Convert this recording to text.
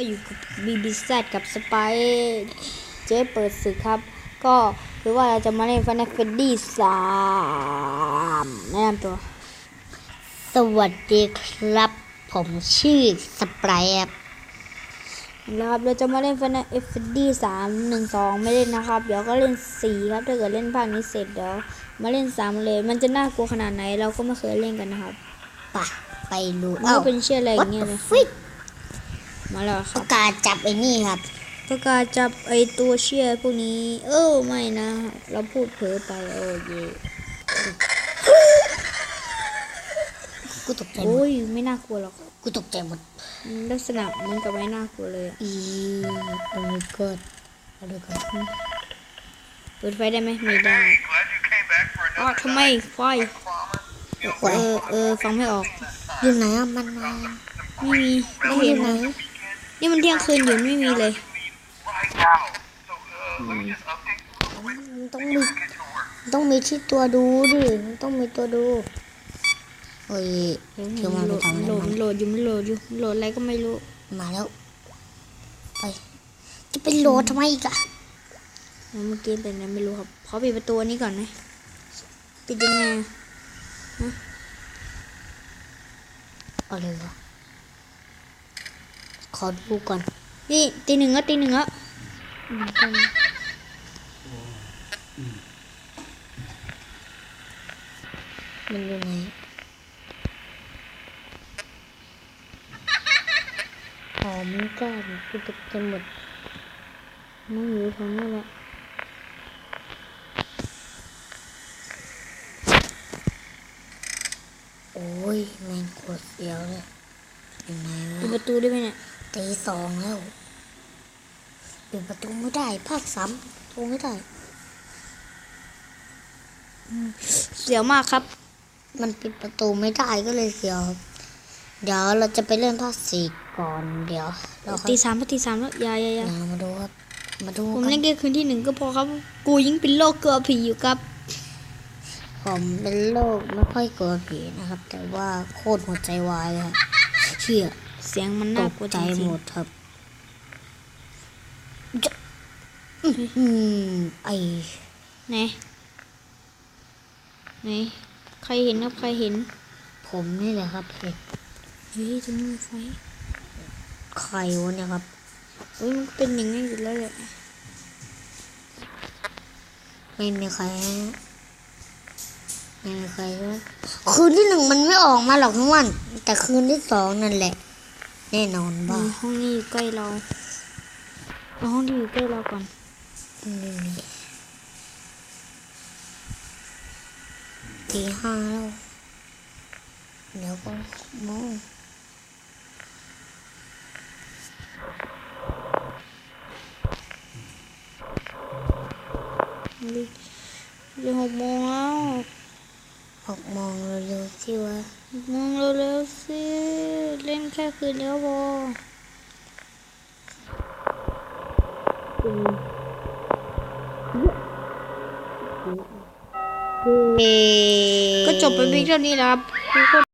ก็อยู่กับ BBZ กับสไปเจ๊เปิดศึกครับ ก็คือว่าเราจะมาเล่นฟัน f ฟดดี้สามแนะนำตัว สวัสดีครับ ผมชื่อสไปร์ครับนะครับเราจะมาเล่นฟัน f ฟดดี้สามหนึ่งสองไม่เล่นนะครับ เดี๋ยวก็เล่นสี่ครับถ้าเกิดเล่นภาคนี้เสร็จเดี๋ยวมาเล่นสามเลยมันจะน่ากลัวขนาดไหนเราก็ไม่เคยเล่นกันนะครับปะไปดูมันเอ้าก็เป็นเชื่ออะไรอวัย่าดงเงี้ยเลยฟิก มาแล้วคปรับ ระกาศจับไอ้นี่ครับ ประกาศจับไอตัวเชื่อพวกนี้ เออไม่นะ เราพูดเผลอไปโอ้เยกูตกใจหมโอ้ดยไม่น่ากลัวหรอกกูตกใจหมดอืมลักษณะเหมันกับไม่น่ากลัวเลยอะอีโอ้ยกดมาดูกันเปิดไฟได้ไหมไม่ได้ Glad you came back for อ๋อ another ทำไมไฟ promise. ไหวเออเออฟังไม่ออก อยู่ไหนอะมันมาไม่มีไม่อเห็นยู่ไหนเลย นี่มันเที่ยงคืนอยู่ไม่มีเลย Right now. So, uh, let me just update you. มันต้องมี Get to work. ต้องมีที่ตัวดูดิมันต้องมีตัวดูโอ้ยเดี๋ยวมันโหลไปดทำอะไรโหลดมันโหลดอยู่มันโหลดอยู่โหลดอะไรก็ไม่รู้มาแล้ว ไปจะเป็นโหลดทำไมอีกอะแล้วเมื่อกี้เป็นอะไรไม่รู้ครับขอปิดประตูอันนี้ก่อนนะปิดยังไงอะอะไรวะ ขอดูก่อน นี่ตีหนึ่งแล้วตีหนึ่งแล้วอืมตอนนี้มันอยู่ไหนหอมก้านกูตกใจหมดมันอยู่ตรงนี้แหละโอ้ยแมงกดเสียวเลยอยู่ไหนปิดประตูได้ไหมเนี่ย ตีสองแล้วปิดประตูไม่ได้ภาคสามประตูไม่ได้เสียวมากครับ มันปิดประตูไม่ได้ก็เลยเสียวครับเดี๋ยวเราจะไปเล่นภาคสี่ก่อนเดี๋ยว เราค่อยตีสามก็ตีสามแล้วอยาอยาอยาเดี๋ยวมาดูครับมาดูผมกัเล่นนแค่คืนที่หนึ่งก็พอครับ กูยิ่งเป็นโรคกลัวผีอยู่ครับ ผมเป็นโรคไม่ค่อยกลัวผีนะครับ แต่ว่าโคตรหัวใจวายเลยครับเชื่อ เสียงมันตน่ากกลัวใจจริหงมดครับจะอืมไอๆไหนไหนใครเห็นครับใครเห็นผมนี่แหละครับเห็นเฮ้ยตรงนี้มีไฟใครวะเนี่ยครับ เฮ้ยมันเป็นอย่างนี้อยู่แล้วแหละไม่มีใครไม่มีใครใช่ไหมคืนที่หนึ่งมันไม่ออกมาหรอกทุกวัน แต่คืนที่สองนั่นแหละ แน่นอนว่ามีห้องนี้อยู่ใกล้เราเอาห้องที่อยู่ใกล้เราก่อนนี่ตีห้าแล้วเดี๋ยวก็โมงนี่จะหกโมงแล้ว หกโมงเร็วๆสิวะหกโมงเร็วๆสิเล่นแค่คืนเดียวพอเอ๊ก็จบไปเพียงเท่านี้แหละครับทุกคน